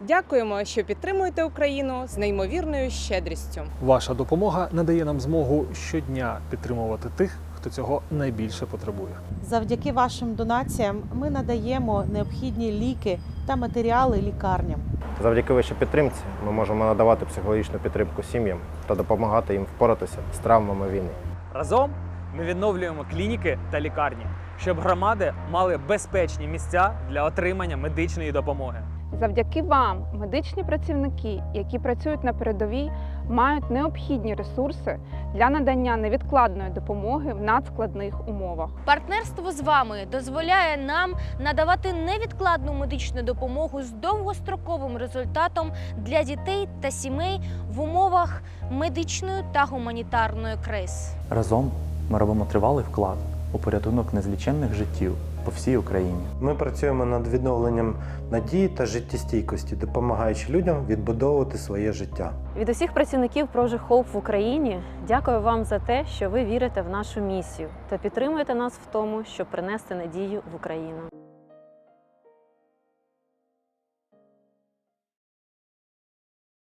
Дякуємо, що підтримуєте Україну з неймовірною щедрістю. Ваша допомога надає нам змогу щодня підтримувати тих, хто цього найбільше потребує. Завдяки вашим донаціям ми надаємо необхідні ліки та матеріали лікарням. Завдяки вашій підтримці ми можемо надавати психологічну підтримку сім'ям та допомагати їм впоратися з травмами війни. Разом ми відновлюємо клініки та лікарні, щоб громади мали безпечні місця для отримання медичної допомоги. Завдяки вам медичні працівники, які працюють на передовій, мають необхідні ресурси для надання невідкладної допомоги в надскладних умовах. Партнерство з вами дозволяє нам надавати невідкладну медичну допомогу з довгостроковим результатом для дітей та сімей в умовах медичної та гуманітарної криз. Разом ми робимо тривалий вклад у порятунок незліченних життів по всій Україні. Ми працюємо над відновленням надії та життєстійкості, допомагаючи людям відбудовувати своє життя. Від усіх працівників Project Hope в Україні дякую вам за те, що ви вірите в нашу місію та підтримуєте нас в тому, щоб принести надію в Україну.